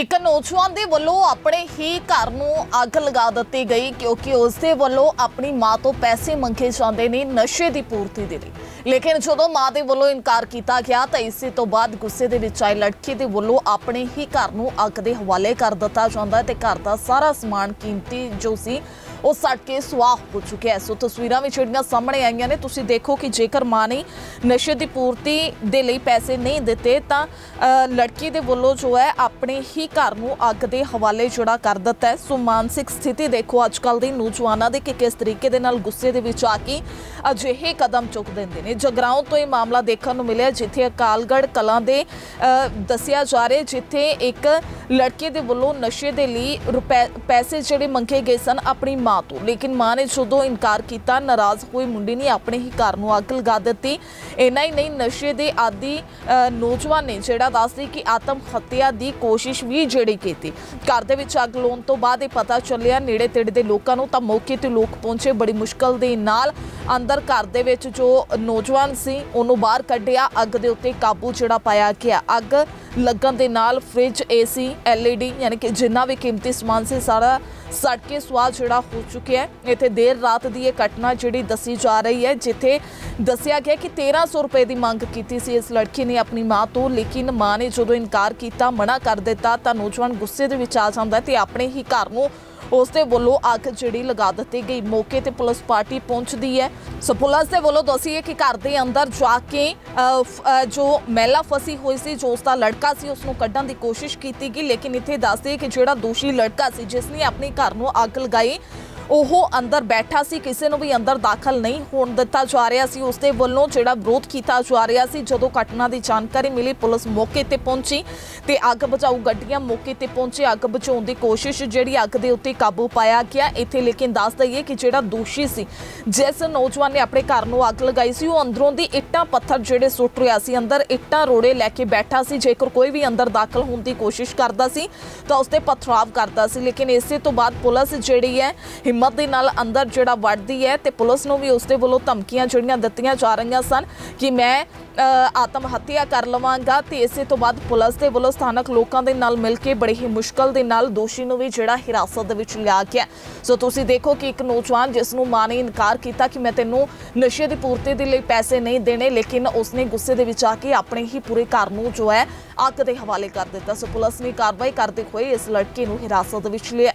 ਇੱਕ ਨੌਜਵਾਨ ਦੇ ਵੱਲੋਂ ਆਪਣੇ ਹੀ ਘਰ ਨੂੰ ਅੱਗ ਲਗਾ ਦਿੱਤੀ ਗਈ ਕਿਉਂਕਿ ਉਸ ਦੇ ਵੱਲੋਂ ਆਪਣੀ ਮਾਂ ਤੋਂ ਪੈਸੇ ਮੰਗੇ ਜਾਂਦੇ ਨੇ ਨਸ਼ੇ ਦੀ ਪੂਰਤੀ ਦੇ ਲਈ। ਲੇਕਿਨ ਜਦੋਂ ਮਾਂ ਦੇ ਵੱਲੋਂ ਇਨਕਾਰ ਕੀਤਾ ਗਿਆ ਤਾਂ ਇਸੇ ਤੋਂ ਬਾਅਦ ਗੁੱਸੇ ਦੇ ਵਿੱਚ ਆਏ ਲੜਕੀ ਦੇ ਵੱਲੋਂ ਆਪਣੇ ਹੀ ਘਰ ਨੂੰ ਅੱਗ ਦੇ ਹਵਾਲੇ ਕਰ ਦਿੱਤਾ ਜਾਂਦਾ ਹੈ ਤੇ ਘਰ ਦਾ ਸਾਰਾ ਸਮਾਨ ਕੀਮਤੀ ਜੋ ਸੀ ਉਹ ਸੜ ਕੇ ਸੁਆਹ ਹੋ ਚੁੱਕਿਆ ਹੈ। ਸੋ ਤਸਵੀਰਾਂ ਵਿੱਚ ਜਿਹੜੀਆਂ ਸਾਹਮਣੇ ਆਈਆਂ ਨੇ, ਤੁਸੀਂ ਦੇਖੋ ਕਿ ਜੇਕਰ ਮਾਂ ਨੇ ਨਸ਼ੇ ਦੀ ਪੂਰਤੀ ਦੇ ਲਈ ਪੈਸੇ ਨਹੀਂ ਦਿੱਤੇ, ਤਾਂ ਲੜਕੀ ਦੇ ਵੱਲੋਂ ਜੋ ਹੈ, ਆਪਣੇ ਹੀ ਘਰ ਨੂੰ ਅੱਗ ਦੇ ਹਵਾਲੇ ਜਿਹੜਾ ਕਰ ਦਿੱਤਾ ਹੈ। ਸੋ ਮਾਨਸਿਕ ਸਥਿਤੀ ਦੇਖੋ ਅੱਜ ਕੱਲ ਦੇ ਨੌਜਵਾਨਾਂ ਦੇ ਕਿ ਕਿਸ ਤਰੀਕੇ ਦੇ ਨਾਲ ਗੁੱਸੇ ਦੇ ਵਿੱਚ ਆ ਕੇ ਅਜਿਹੇ ਕਦਮ ਚੁੱਕ ਦਿੰਦੇ ਨੇ। ਜਗਰਾਉਂ ਤੋਂ ਇਹ ਮਾਮਲਾ ਦੇਖਣ ਨੂੰ ਮਿਲਿਆ, ਜਿੱਥੇ ਅਕਾਲਗੜ੍ਹ ਕਲਾਂ ਦੇ ਦੱਸਿਆ ਜਾ ਰਿਹਾ ਜਿੱਥੇ ਇੱਕ ਲੜਕੇ ਦੇ ਵੱਲੋਂ ਨਸ਼ੇ ਦੇ ਲਈ ਰੁਪਏ ਪੈਸੇ ਜਿਹੜੇ ਮੰਗੇ ਗਏ ਸਨ ਆਪਣੀ ਮਾਂ ਤੋਂ। ਲੇਕਿਨ ਮਾਂ ਨੇ ਜਦੋਂ ਇਨਕਾਰ ਕੀਤਾ, ਨਾਰਾਜ਼ ਹੋਈ ਮੁੰਡੇ ਨੇ ਆਪਣੇ ਹੀ ਘਰ ਨੂੰ ਅੱਗ ਲਗਾ ਦਿੱਤੀ। ਇੰਨਾ ਹੀ ਨਹੀਂ, ਨਸ਼ੇ ਦੇ ਆਦੀ ਨੌਜਵਾਨ ਨੇ ਜਿਹੜਾ ਦੱਸਦੀ ਕਿ ਆਤਮ ਹੱਤਿਆ ਦੀ ਕੋਸ਼ਿਸ਼ ਵੀ ਜਿਹੜੀ ਕੀਤੀ। ਘਰ ਦੇ ਵਿੱਚ ਅੱਗ ਲਾਉਣ ਤੋਂ ਬਾਅਦ ਇਹ ਪਤਾ ਚੱਲਿਆ, ਨੇੜੇ ਤੇੜੇ ਦੇ ਲੋਕਾਂ ਨੂੰ ਤਾਂ ਮੌਕੇ ਤੇ ਲੋਕ ਪਹੁੰਚੇ। ਬੜੀ ਮੁਸ਼ਕਲ ਦੇ ਨਾਲ ਅੰਦਰ ਘਰ ਦੇ ਵਿੱਚ ਜੋ ਨੌਜਵਾਨ ਸੀ, ਉਹਨੂੰ ਬਾਹਰ ਕੱਢਿਆ, ਅੱਗ ਦੇ ਉੱਤੇ ਕਾਬੂ ਜਿਹੜਾ ਪਾਇਆ ਗਿਆ। ਅੱਗ ਲੱਗਣ ਦੇ ਨਾਲ ਫ੍ਰਿਜ ਏਸੀ ਐਲਈਡੀ ਯਾਨੀ ਕਿ ਜਿੰਨਾ ਵੀ ਕੀਮਤੀ ਸਮਾਨ ਸੀ, ਸਾਰਾ ਸੜ ਕੇ ਸਵਾਹ ਜਿਹੜਾ ਹੋ ਚੁੱਕਿਆ ਹੈ। ਇੱਥੇ ਦੇਰ ਰਾਤ ਦੀ ਇਹ ਘਟਨਾ ਜਿਹੜੀ ਦੱਸੀ ਜਾ ਰਹੀ ਹੈ, ਜਿੱਥੇ ਦੱਸਿਆ ਗਿਆ ਕਿ 1300 ਰੁਪਏ ਦੀ ਮੰਗ ਕੀਤੀ ਸੀ। ਇਸ ਲੜਕੀ ਨੇ ਆਪਣੀ ਮਾਂ ਤੋਂ, ਲੇਕਿਨ ਮਾਂ ਨੇ ਜਦੋਂ ਇਨਕਾਰ ਕੀਤਾ, ਮਨਾ ਕਰ ਦਿੱਤਾ, ਤਾਂ ਨੌਜਵਾਨ ਗੁੱਸੇ ਦੇ ਵਿੱਚ ਆ ਜਾਂਦਾ ਹੈ ਤੇ ਆਪਣੇ ਹੀ ਘਰ ਨੂੰ ਉਸ ਦੇ ਵੱਲੋਂ ਅੱਗ ਜਿਹੜੀ ਲਗਾ ਦਿੱਤੀ ਗਈ। ਮੌਕੇ ਤੇ ਪੁਲਿਸ ਪਾਰਟੀ ਪਹੁੰਚਦੀ ਹੈ। ਸੋ ਪੁਲਿਸ ਦੇ ਵੱਲੋਂ ਦੱਸੀਏ ਕਿ ਘਰ ਦੇ ਅੰਦਰ ਜਾ ਕੇ ਜੋ ਮਹਿਲਾ ਫਸੀ ਹੋਈ ਸੀ, ਜੋ ਉਸ ਦਾ ਲੜਕਾ ਸੀ ਉਸ ਨੂੰ ਕੱਢਣ ਦੀ ਕੋਸ਼ਿਸ਼ ਕੀਤੀ ਗਈ। ਲੇਕਿਨ ਇੱਥੇ ਦੱਸਦੇ ਕਿ ਜਿਹੜਾ ਦੋਸ਼ੀ ਲੜਕਾ ਸੀ, ਜਿਸ ਨੇ ਆਪਣੇ ਘਰ ਨੂੰ ਅੱਗ ਲਗਾਈ ਉਹ ਅੰਦਰ ਬੈਠਾ ਸੀ, ਕਿਸੇ ਨੂੰ ਵੀ ਅੰਦਰ ਦਾਖਲ ਨਹੀਂ ਹੋਣ ਦਿੱਤਾ ਜਾ ਰਿਹਾ ਸੀ। ਉਸ ਦੇ ਵੱਲੋਂ ਜਿਹੜਾ ਵਿਰੋਧ ਕੀਤਾ ਜਾ ਰਿਹਾ ਸੀ, ਜਦੋਂ ਘਟਨਾ ਦੀ ਜਾਣਕਾਰੀ ਮਿਲੀ, ਪੁਲਿਸ ਮੌਕੇ ਤੇ ਪਹੁੰਚੀ ਤੇ ਅੱਗ ਬੁਝਾਊ ਗੱਡੀਆਂ ਮੌਕੇ ਤੇ ਪਹੁੰਚੇ। ਅੱਗ ਬੁਝਾਉਣ ਦੀ ਕੋਸ਼ਿਸ਼ ਜਿਹੜੀ ਅੱਗ ਦੇ ਉੱਤੇ ਕਾਬੂ ਪਾਇਆ ਗਿਆ। ਇੱਥੇ ਲੇਕਿਨ ਦੱਸ ਦਈਏ ਕਿ ਜਿਹੜਾ ਦੋਸ਼ੀ ਸੀ, ਜਿਸ ਨੌਜਵਾਨ ਨੇ ਆਪਣੇ ਘਰ ਨੂੰ ਅੱਗ ਲਗਾਈ ਸੀ, ਉਹ ਅੰਦਰੋਂ ਦੀ ਇੱਟਾਂ ਪੱਥਰ ਜਿਹੜੇ ਸੁੱਟ ਰਿਹਾ ਸੀ। ਅੰਦਰ ਇੱਟਾਂ ਰੋੜੇ ਲੈ ਕੇ ਬੈਠਾ ਸੀ। ਜੇਕਰ ਕੋਈ ਵੀ ਅੰਦਰ ਦਾਖਲ ਹੋਣ ਦੀ ਕੋਸ਼ਿਸ਼ ਕਰਦਾ ਸੀ, ਤਾਂ ਉਸ ਤੇ ਪਥਰਾਵ ਕਰਦਾ ਸੀ। ਲੇਕਿਨ ਇਸੇ ਤੋਂ ਬਾਅਦ ਪੁਲਿਸ ਜਿਹੜੀ ਹੈ ਹਿੰਮਤ ਦੇ ਨਾਲ ਅੰਦਰ ਜਿਹੜਾ ਵੜਦੀ ਹੈ ਤੇ ਪੁਲਿਸ ਨੂੰ ਵੀ ਉਸ ਦੇ ਵੱਲੋਂ ਧਮਕੀਆਂ ਜਿਹੜੀਆਂ ਦਿੱਤੀਆਂ ਜਾ ਰਹੀਆਂ ਸਨ ਕਿ ਮੈਂ ਆਤਮ ਹੱਤਿਆ ਕਰ ਲਵਾਂਗਾ ਤੇ ਇਸੇ ਤੋਂ ਬਾਅਦ ਪੁਲਿਸ ਦੇ ਵੱਲੋਂ ਸਥਾਨਕ ਲੋਕਾਂ ਦੇ ਨਾਲ ਮਿਲ ਕੇ ਬੜੀ ਹੀ ਮੁਸ਼ਕਲ ਦੇ ਨਾਲ ਦੋਸ਼ੀ ਨੂੰ ਵੀ ਜਿਹੜਾ ਹਿਰਾਸਤ ਦੇ ਵਿੱਚ ਲਿਆ ਗਿਆ। ਸੋ ਤੁਸੀਂ ਦੇਖੋ ਕਿ ਇੱਕ ਨੌਜਵਾਨ ਜਿਸ ਨੂੰ ਮਾਂ ਨੇ ਇਨਕਾਰ ਕੀਤਾ ਕਿ ਮੈਂ ਤੈਨੂੰ ਨਸ਼ੇ ਦੀ ਪੂਰਤੀ ਦੇ ਲਈ ਪੈਸੇ ਨਹੀਂ ਦੇਣੇ, ਲੇਕਿਨ ਉਸਨੇ ਗੁੱਸੇ ਦੇ ਵਿੱਚ ਆ ਕੇ ਆਪਣੇ ਹੀ ਪੂਰੇ ਘਰ ਨੂੰ ਜੋ ਹੈ ਅੱਗ ਦੇ ਹਵਾਲੇ ਕਰ ਦਿੱਤਾ। ਸੋ ਪੁਲਿਸ ਨੇ ਕਾਰਵਾਈ ਕਰਦੇ ਹੋਏ ਇਸ ਲੜਕੇ ਨੂੰ ਹਿਰਾਸਤ ਵਿੱਚ ਲਿਆ